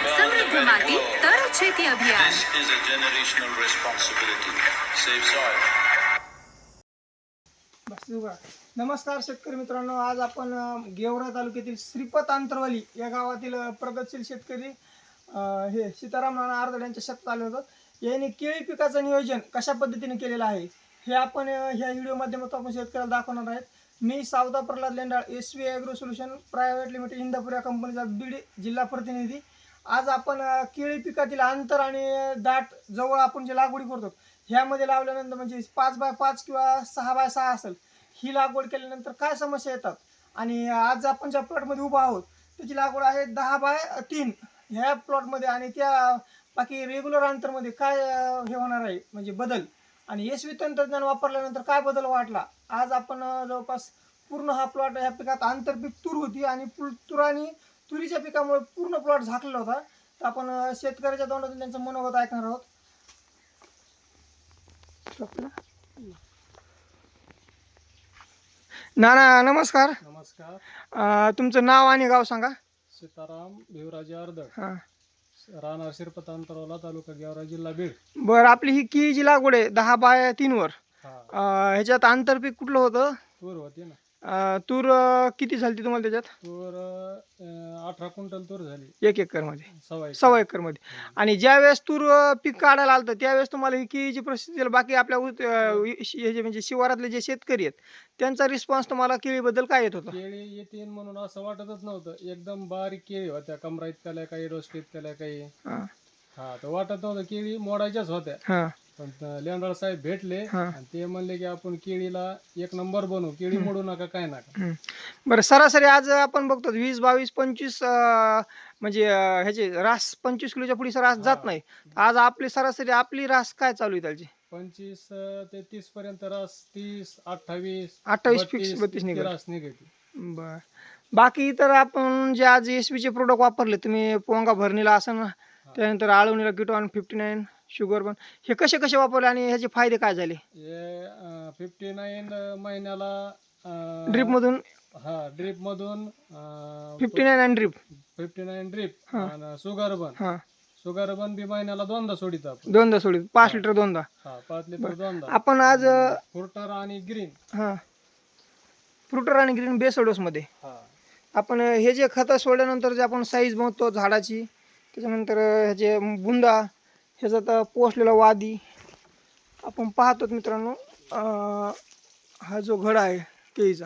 સમૃદ્ધ માટી તર છેતી અભિયાન This is a generational responsibility. Save soil. बस उभा. नमस्कार शेतकरी मित्रांनो आज आपण अं, गेवरा तालुक्यातील श्रीपत आंतरवाली या गावातील अं, प्रगतशील शेतकरी अं, हे सीताराम नाना आर्दड यांच्या शेतात आले होतं यांनी केळी पिकाचं नियोजन कशा पद्धतीने केलेलं आहे हे आपण अं, ह्या व्हिडिओ माध्यमातून आपण शेतकऱ्याला दाखवणार आहेत मी Savda Pralhad Lendal S V agro solution private limited Indapur या कंपनीचा बीड जिल्हा प्रतिनिधी आज आपण केळी पिकातील अंतर आणि दाट जवळ आपण जे लागवडी करतो ह्यामध्ये लावल्यानंतर म्हणजे पाच बाय पाच किंवा सहा बाय सहा असेल ही लागवड केल्यानंतर काय समस्या येतात? आणि आज आपण ज्या प्लॉटमध्ये उभा आहोत त्याची लागवड आहे दहा बाय तीन. ह्या प्लॉटमध्ये आणि त्या बाकी रेग्युलर अंतरमध्ये काय हे होणार आहे? म्हणजे बदल. आणि एस तंत्रज्ञान वापरल्यानंतर काय बदल वाटला? आज आपण जवळपास पूर्ण हा प्लॉट ह्या पिकात आंतरपीक तूर होती आणि पुल- तुरीच्या पिकामुळे पूर्ण प्लॉट झाकलेला होता. तर आपण शेतकऱ्याच्या तोंडातून त्यांचं मनोगत ऐकणार आहोत. नाना नमस्कार. नमस्कार. अं, तुमचं नाव आणि गाव सांगा. सीताराम भिवराजी अर्दड हां. राहणार शिरपत अंतरवला तालुका गेवरा जिल्हा बीड. बरं आपली ही केळी जी लागवड आहे दहा बाय तीनवर. हा. अं, ह्याच्यात आंतरपीक कुठलं होतं? तूर होती ना. अं, तूर अं, किती झाली तुम्हाला त्याच्यात? तूर अं, अठरा क्विंटल तूर झाली. एक एकरमध्ये सव्वा एकर. सव्वा एकरमध्ये आणि ज्या वेळेस तूर अं, पीक काढायला आलं त्यावेळेस तुम्हाला ही केळीची परिस्थिती झाली. बाकी आपल्या उत- अं, हे जे म्हणजे शिवारातले जे शेतकरी आहेत त्यांचा रिस्पॉन्स तुम्हाला केळीबद्दल काय येत होता? केळी येतील म्हणून असं वाटतच नव्हतं. एकदम बारीक केळी होत्या. कमरा इतक्याला काही रोस्ट इतक्याला काही. हां. हा तर वाटत नव्हतं. केळी मोडायच्याच होत्या. हां. पण त- लेंडाळ साहेब भेटले हा. आणि ते म्हणले की आपण केळीला एक नंबर बनवू. केळी मोडू नका काय नका. हम्म. बरं सरासरी आज आपण बघतो वीस बावीस पंचवीस अं, म्हणजे अं, ह्याचे रास पंचवीस किलोच्या पुढे रास जात नाही. आज आपली सरासरी आपली रास काय चालू आहे त्याची? पंचवीस अं, ते तीस पर्यंत रास तीस अठ्ठावीस 28 fix, 32 इतकी निघाली. रास निघते बर. बाकी इतर आपण जे आज एस चे प्रोडक्ट वापरले तुम्ही पोंगा भरणीला असं ना त्यानंतर आळवणीला किटॉन फिफ्टी नाईन शुगर पण. हे कसे कसे वापरले आणि ह्याचे फायदे काय झाले? हे फिफ्टी नाईन महिन्याला अं, ड्रीप मधून? हा ड्रीप मधून फिफ्टी नाईन आणि ड्रीप फिफ्टी नाईन ड्रीप हा. आणि सुगर बन हा. सुगर बन बी महिन्याला दोनदा सोडित आपण. दोनदा सोडी पाच लिटर दोनदा. हा पाच लिटर दोनदा. आपण आज अं, फुरटर आणि ग्रीन. हा. फ्रुटर आणि ग्रीन बेसोडोस मध्ये हा. आपण अं, हे जे खतं सोडल्यानंतर जे आपण साईज बघतो झाडाची त्याच्यानंतर अं, ह्याचे बुंदा ह्याचा तर पोचलेला वादी. आपण पाहतो मित्रांनो हा जो घड आहे केळीचा.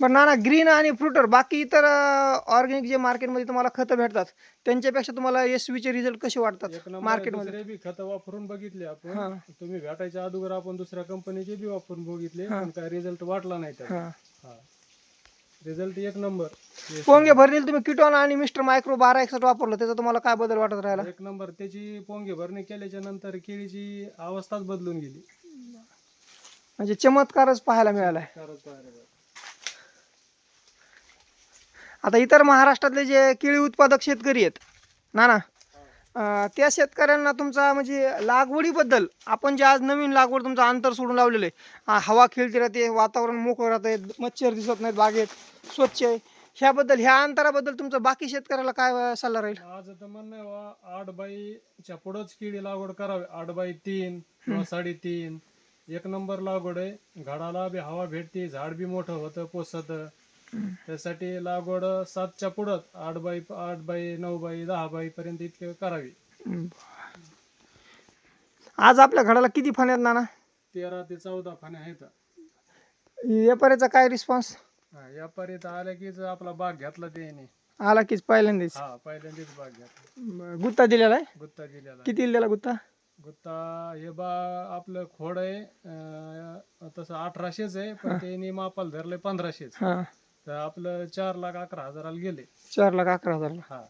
बरं ना ना ग्रीन आणि फ्रुटर बाकी इतर ऑर्गॅनिक जे मार्केटमध्ये तुम्हाला खतं भेटतात त्यांच्यापेक्षा तुम्हाला एस चे रिझल्ट कसे वाटतात मार्केटमध्ये बी खत वापरून बघितले. आपण. तुम्ही भेटायच्या अगोदर आपण दुसऱ्या कंपनीचे बी वापरून बघितले पण काय रिझल्ट वाटला नाही हा. रिझल्ट एक नंबर. पोंगे भरलेले तुम्ही किटॉन आणि मिस्टर मायक्रो बारा एकसठ वापरलं त्याचा तुम्हाला काय बदल वाटत राहिला? एक नंबर. त्याची पोंगे भरणी केल्याच्यानंतर केळीची अवस्थाच बदलून गेली. म्हणजे चमत्कारच पाहायला मिळालाय. आता इतर महाराष्ट्रातले जे केळी उत्पादक शेतकरी आहेत ना ना त्या शेतकऱ्यांना तुमचा म्हणजे लागवडीबद्दल आपण जे आज नवीन लागवड तुमचं अंतर सोडून लावलेलं आहे हवा खेळती राहते वातावरण मोकळं राहते मच्छर दिसत नाहीत बागेत स्वच्छ आहे. ह्याबद्दल ह्या अंतराबद्दल तुमचं बाकी शेतकऱ्याला काय सल्ला राहील? आज तर म्हणणं आहे वा आठ बाईच्या पुढंच किडी लागवड करावी. आठ बाई तीन किंवा साडेतीन. एक नंबर लागवड आहे. झाडाला बी हवा भेटते झाड बी मोठं होतं पोसत. त्यासाठी लागवड सातच्या पुढंच आठ बाई आठ बाई नऊ बाई दहा बाई पर्यंत इतके करावी. आज आपल्या घडाला किती फण्यात नाना? तेरा ते चौदा फाण्या आहेत. व्यापाऱ्याचा काय रिस्पॉन्स हा, यापर्यंत आल्या कीच आपला बाग घेतला त्याने. आला कीच पहिल्यांदाच? हा पहिल्यांदाच बाग घेतला. बरं, गुत्ता दिलेला आहे? गुत्ता दिलेला किती दिलेला गुत्ता? गुत्ता हे बा आपलं खोड आहे अं, तसं अठराशेच आहे पण त्यांनी मापाला धरलंय पंधराशेच. हां. तर आपलं चार लाख अकरा हजाराला गेले. चार लाख अकरा हजारला. हा.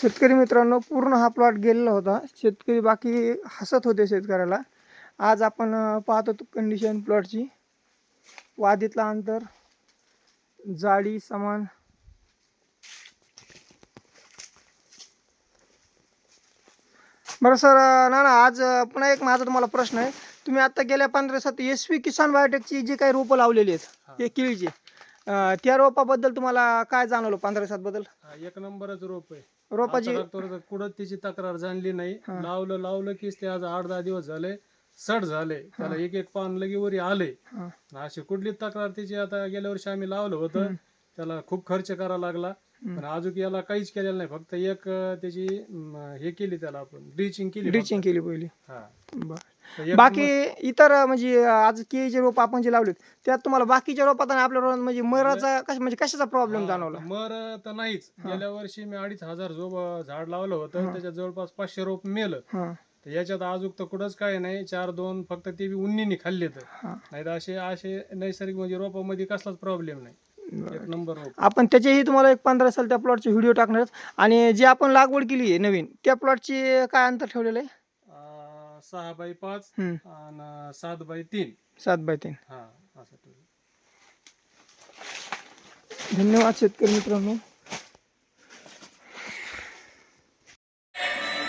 शेतकरी मित्रांनो पूर्ण हा प्लॉट गेलेला होता. शेतकरी बाकी हसत होते शेतकऱ्याला. आज आपण अं, पाहत होतो कंडिशन प्लॉटची वादीतला अंतर जाडी समान. बरं सर ना ना आज अं, पुन्हा एक माझा तुम्हाला प्रश्न आहे. तुम्ही आता गेल्या पंधरा दिवसात एस किसान बायोटेकची जी काही रोपं लावलेली आहेत हे केळीची. अं, त्या रोपाबद्दल तुम्हाला काय जाणवलं पंधरा सात बद्दल? हा, एक नंबरच रोप आहे. रोपाची आता डॉक्टर कुठं तिची तक्रार जाणली नाही. लावलं लावलं की ते आज आठ दहा दिवस झाले सड झाले. त्याला एक एक पान लगे वरी आले. हा. अशी कुठली तक्रार तिची आता गेल्या वर्षी आम्ही लावलं होतं. त्याला खूप खर्च करावा लागला. पण अजून याला काहीच केलेलं नाही. फक्त एक अं, त्याची अं, हे केली त्याला आपण ड्रिचिंग केली. ड्रिचिंग केली पहिली. हा. बर. एक बाकी इतर म्हणजे आज केळीचे रोप आपण जे लावलेत त्यात तुम्हाला बाकीच्या रोपात आणि आपल्या रोपात म्हणजे मराचा कश म्हणजे कशाचा प्रॉब्लेम जाणवला? मर तर नाहीच. गेल्या वर्षी मी अडीच हजार जो झाड लावलं होतं त्याच्यात जवळपास पाचशे रोप मेलं. हा. तर याच्यात अजून तर कुठंच काय नाही चार दोन फक्त ते बी उन्नीने खाल्ले तर हा. नाही तर असे असे नैसर्गिक म्हणजे रोपामध्ये कसलाच प्रॉब्लेम नाही. एक नंबर रोप. आपण त्याचेही तुम्हाला एक पंधरा साल त्या प्लॉटचे व्हिडिओ टाकणार आहेत. आणि जे आपण लागवड केली आहे नवीन त्या प्लॉटची काय अंतर ठेवलेलं आहे? सहा बाय पाच हम्म. आणि सात बाय तीन सात बाय तीन हा असं ठेवलं. धन्यवाद शेतकरी मित्रांनो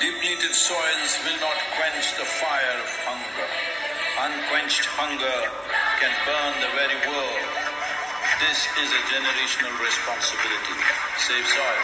Depleted soils will not quench the fire of hunger. Unquenched hunger can burn the very world. This is a generational responsibility. Save soil.